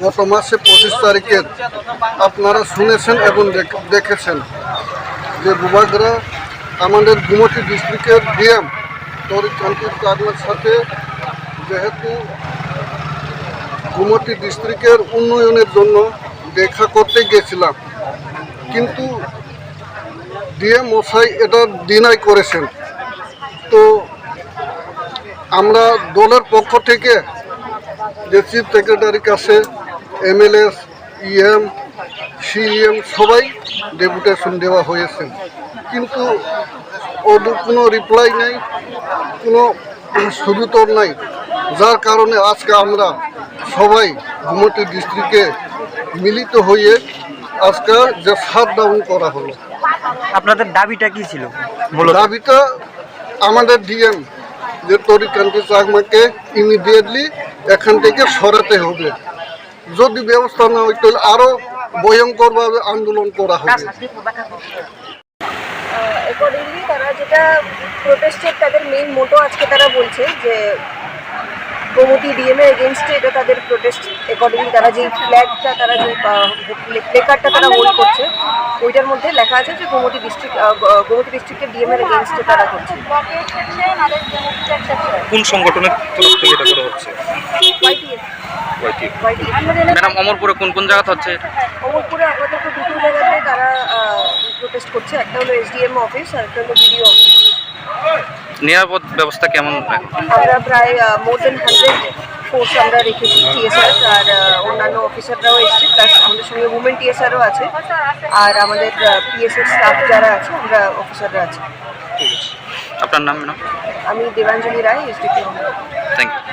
গত মাসে পঁচিশ তারিখের আপনারা শুনেছেন এবং দেখেছেন যে বুবাগরা আমাদের গুমটি ডিস্ট্রিক্টের ডিএম তরিকান্তি চার্মের সাথে যেহেতু গুমটি ডিস্ট্রিক্টের উন্নয়নের জন্য দেখা করতে গেছিলাম, কিন্তু ডিএম মশাই এটা ডিনাই করেছেন। তো আমরা দলের পক্ষ থেকে যে চিফ সেক্রেটারির কাছে এমএলএস ইএম সিএম সবাই ডেপুটেশন দেওয়া হয়েছে। কিন্তু ওদের কোনো রিপ্লাই নেই কোনো সুবিতর নাই। যার কারণে আজকে আমরা সবাই গুমতি ডিস্ট্রিক্টে মিলিত হয়ে আজকে যে শাট ডাউন করা হলো। আপনাদের দাবিটা কি ছিল? দাবিটা আমাদের ডিএম যে তরিকান্তি চাকমাকে ইমিডিয়েটলি এখান থেকে সরাতে হবে। যদি ব্যবস্থা না হয় তাহলে আরও ভয়ঙ্করভাবে আন্দোলন করা হবে। যেটা প্রোটেস্টের তাদের মেইন মোটো আজকে তারা বলছে যে গোমতী ডিএমএ এগেনস্টে এটা তাদের প্রোটেস্ট অ্যাকর্ডিংলি তারা যেই ফ্ল্যাগটা তারা যে প্লেকার্ডটা তারা হোল্ড করছে ওইটার মধ্যে লেখা আছে যে গোমতী ডিস্ট্রিক্ট গোমতী ডিস্ট্রিক্টের ডিএমএর এগেনস্টে তারা করছে। কোন সংগঠনের তরফ থেকে এটা করা হচ্ছে? ম্যাডাম অমরপুরে কোন কোন জায়গাতে হচ্ছে অমরপুরে আপাতত দুটো জায়গাতে তারা প্রোটেস্ট করছে একটা হলো এসডিএম অফিস আর একটা হলো বিডিও অফিস নিরাপদ ব্যবস্থা কেমন আমরা প্রায় মোর দেন হান্ড্রেড ফোর্স আমরা রেখেছি টিএসআর আর অন্যান্য অফিসাররাও এসেছে প্লাস আমাদের সঙ্গে উমেন টিএসআরও আছে। আর আমাদের পিএসএর স্টাফ যারা আছে আমরা অফিসাররা আছে। ঠিক আছে আপনার নাম ম্যাডাম? আমি Debanjali Roy SDP thank you